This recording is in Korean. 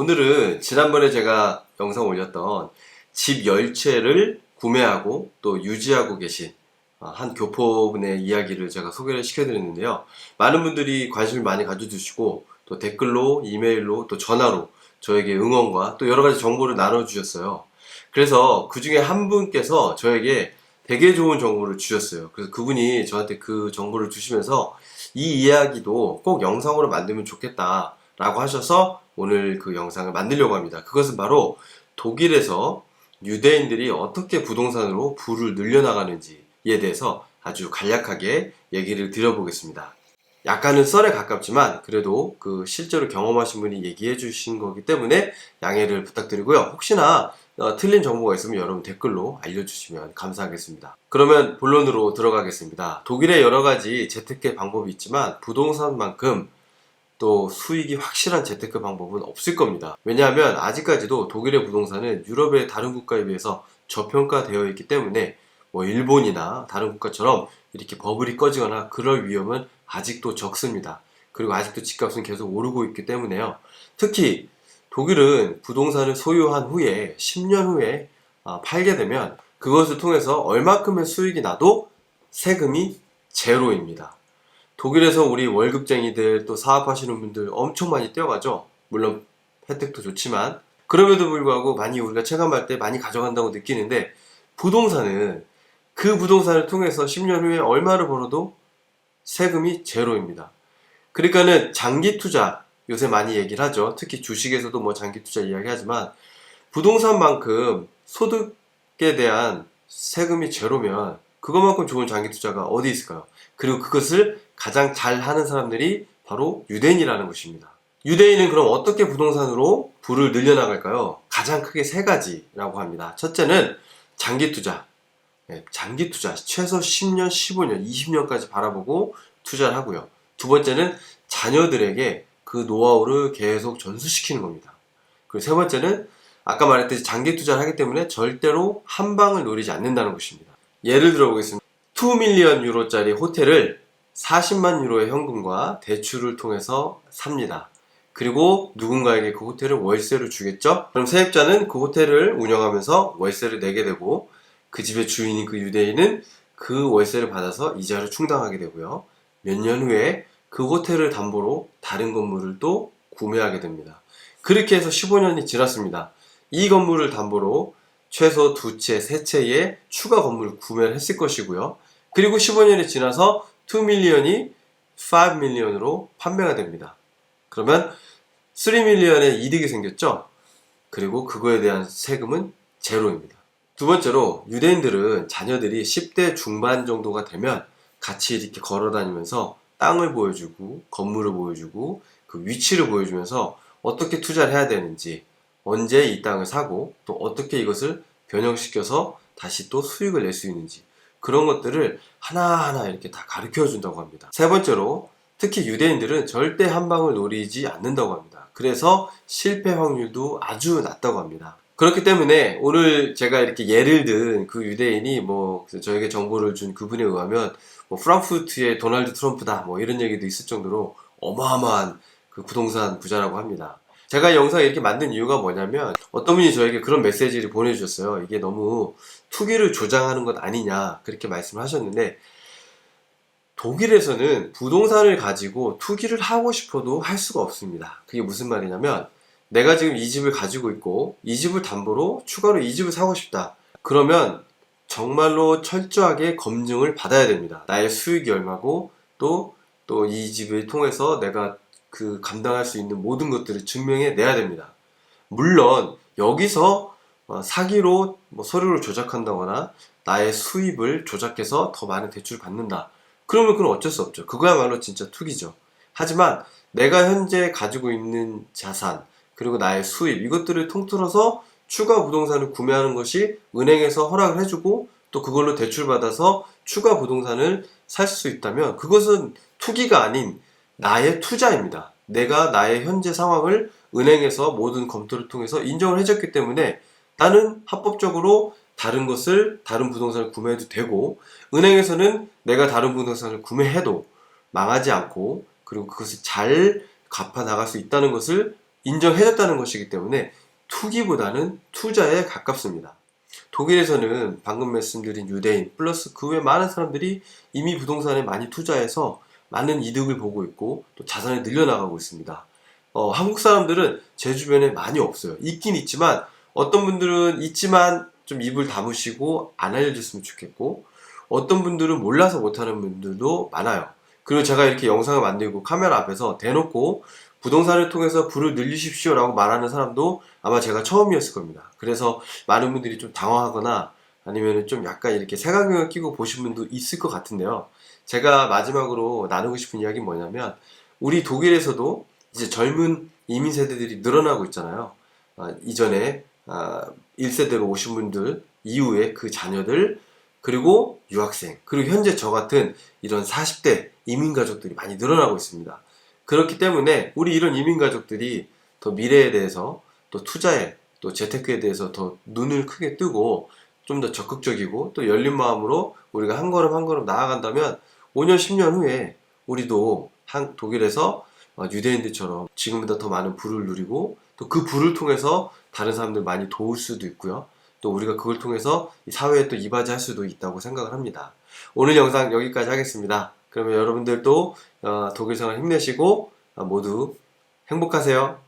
오늘은 지난번에 제가 영상 올렸던 집 열채를 구매하고 또 유지하고 계신 어, 한 교포분의 이야기를 제가 소개를 시켜드렸는데요. 많은 분들이 관심을 많이 가져주시고 또 댓글로, 이메일로, 또 전화로 저에게 응원과 또 여러 가지 정보를 나눠주셨어요. 그래서 그 중에 한 분께서 저에게 되게 좋은 정보를 주셨어요. 그래서 그분이 저한테 그 정보를 주시면서 이 이야기도 꼭 영상으로 만들면 좋겠다라고 하셔서 오늘 그 영상을 만들려고 합니다. 그것은 바로 독일에서 유대인들이 어떻게 부동산으로 부를 늘려나가는지에 대해서 아주 간략하게 얘기를 드려보겠습니다. 약간은 썰에 가깝지만 그래도 그 실제로 경험하신 분이 얘기해 주신 거기 때문에 양해를 부탁드리고요. 혹시나 어, 틀린 정보가 있으면 여러분 댓글로 알려주시면 감사하겠습니다. 그러면 본론으로 들어가겠습니다. 독일의 여러 가지 재테크 방법이 있지만 부동산만큼 또 수익이 확실한 재테크 방법은 없을 겁니다. 왜냐하면 아직까지도 독일의 부동산은 유럽의 다른 국가에 비해서 저평가되어 있기 때문에 뭐 일본이나 다른 국가처럼 이렇게 버블이 꺼지거나 그럴 위험은 아직도 적습니다. 그리고 아직도 집값은 계속 오르고 있기 때문에요. 특히 독일은 부동산을 소유한 후에 10년 후에 아, 팔게 되면 그것을 통해서 얼마큼의 수익이 나도 세금이 제로입니다. 독일에서 우리 월급쟁이들 또 사업하시는 분들 엄청 많이 뛰어가죠. 물론 혜택도 좋지만 그럼에도 불구하고 많이 우리가 체감할 때 많이 가져간다고 느끼는데 부동산은 그 부동산을 통해서 10년 후에 얼마를 벌어도 세금이 제로입니다. 그러니까는 장기 투자 요새 많이 얘기를 하죠. 특히 주식에서도 뭐 장기 투자 이야기하지만 부동산만큼 소득에 대한 세금이 제로면 그것만큼 좋은 장기 투자가 어디 있을까요? 그리고 그것을 가장 잘 하는 사람들이 바로 유대인이라는 것입니다. 유대인은 그럼 어떻게 부동산으로 부를 늘려나갈까요? 가장 크게 세 가지라고 합니다. 첫째는 장기 투자. 네, 장기 투자. 최소 10년, 15년, 20년까지 바라보고 투자를 하고요. 두 번째는 자녀들에게 그 노하우를 계속 전수시키는 겁니다. 그리고 세 번째는 아까 말했듯이 장기 투자를 하기 때문에 절대로 한 방을 노리지 않는다는 것입니다. 예를 들어 보겠습니다. 2밀리언 유로짜리 호텔을 40만 유로의 현금과 대출을 통해서 삽니다. 그리고 누군가에게 그 호텔을 월세로 주겠죠? 그럼 세입자는 그 호텔을 운영하면서 월세를 내게 되고 그 집의 주인인 그 유대인은 그 월세를 받아서 이자를 충당하게 되고요. 몇 년 후에 그 호텔을 담보로 다른 건물을 또 구매하게 됩니다. 그렇게 해서 15년이 지났습니다. 이 건물을 담보로 최소 두 채, 세 채의 추가 건물을 구매를 했을 것이고요. 그리고 15년이 지나서 2밀리언이 5밀리언으로 판매가 됩니다. 그러면 3밀리언의 이득이 생겼죠? 그리고 그거에 대한 세금은 제로입니다. 두 번째로 유대인들은 자녀들이 10대 중반 정도가 되면 같이 이렇게 걸어 다니면서 땅을 보여주고 건물을 보여주고 그 위치를 보여주면서 어떻게 투자를 해야 되는지 언제 이 땅을 사고 또 어떻게 이것을 변형시켜서 다시 또 수익을 낼 수 있는지 그런 것들을 하나하나 이렇게 다 가르쳐 준다고 합니다. 세 번째로 특히 유대인들은 절대 한 방을 노리지 않는다고 합니다. 그래서 실패 확률도 아주 낮다고 합니다. 그렇기 때문에 오늘 제가 이렇게 예를 든 그 유대인이 뭐 저에게 정보를 준 그분에 의하면 뭐 프랑크푸르트의 도널드 트럼프다 뭐 이런 얘기도 있을 정도로 어마어마한 그 부동산 부자라고 합니다. 제가 영상 이렇게 만든 이유가 뭐냐면 어떤 분이 저에게 그런 메시지를 보내주셨어요. 이게 너무 투기를 조장하는 것 아니냐 그렇게 말씀을 하셨는데 독일에서는 부동산을 가지고 투기를 하고 싶어도 할 수가 없습니다. 그게 무슨 말이냐면 내가 지금 이 집을 가지고 있고 이 집을 담보로 추가로 이 집을 사고 싶다. 그러면 정말로 철저하게 검증을 받아야 됩니다. 나의 수익이 얼마고 또 또 이 집을 통해서 내가 그 감당할 수 있는 모든 것들을 증명해 내야 됩니다. 물론 여기서 어, 사기로 뭐 서류를 조작한다거나 나의 수입을 조작해서 더 많은 대출을 받는다. 그러면 그건 어쩔 수 없죠. 그거야말로 진짜 투기죠. 하지만 내가 현재 가지고 있는 자산 그리고 나의 수입 이것들을 통틀어서 추가 부동산을 구매하는 것이 은행에서 허락을 해주고 또 그걸로 대출받아서 추가 부동산을 살 수 있다면 그것은 투기가 아닌 나의 투자입니다. 내가 나의 현재 상황을 은행에서 모든 검토를 통해서 인정을 해줬기 때문에 나는 합법적으로 다른 것을 다른 부동산을 구매해도 되고 은행에서는 내가 다른 부동산을 구매해도 망하지 않고 그리고 그것을 잘 갚아 나갈 수 있다는 것을 인정해줬다는 것이기 때문에 투기보다는 투자에 가깝습니다. 독일에서는 방금 말씀드린 유대인 플러스 그 외 많은 사람들이 이미 부동산에 많이 투자해서 많은 이득을 보고 있고 또 자산이 늘려나가고 있습니다. 어, 한국 사람들은 제 주변에 많이 없어요. 있긴 있지만 어떤 분들은 있지만 좀 입을 다무시고 안 알려줬으면 좋겠고 어떤 분들은 몰라서 못하는 분들도 많아요. 그리고 제가 이렇게 영상을 만들고 카메라 앞에서 대놓고 부동산을 통해서 부를 늘리십시오 라고 말하는 사람도 아마 제가 처음이었을 겁니다. 그래서 많은 분들이 좀 당황하거나 아니면 좀 약간 이렇게 색안경을 끼고 보신 분도 있을 것 같은데요. 제가 마지막으로 나누고 싶은 이야기는 뭐냐면 우리 독일에서도 이제 젊은 이민 세대들이 늘어나고 있잖아요. 아, 이전에 아, 1세대로 오신 분들 이후에 그 자녀들 그리고 유학생 그리고 현재 저 같은 이런 40대 이민 가족들이 많이 늘어나고 있습니다. 그렇기 때문에 우리 이런 이민 가족들이 더 미래에 대해서 또 투자에 또 재테크에 대해서 더 눈을 크게 뜨고 좀 더 적극적이고 또 열린 마음으로 우리가 한 걸음 한 걸음 나아간다면 5년 10년 후에 우리도 한 독일에서 어, 유대인들처럼 지금보다 더 많은 부를 누리고 또 그 부를 통해서 다른 사람들 많이 도울 수도 있고요. 또 우리가 그걸 통해서 이 사회에 또 이바지할 수도 있다고 생각을 합니다. 오늘 영상 여기까지 하겠습니다. 그러면 여러분들도 어, 독일 생활 힘내시고 어, 모두 행복하세요.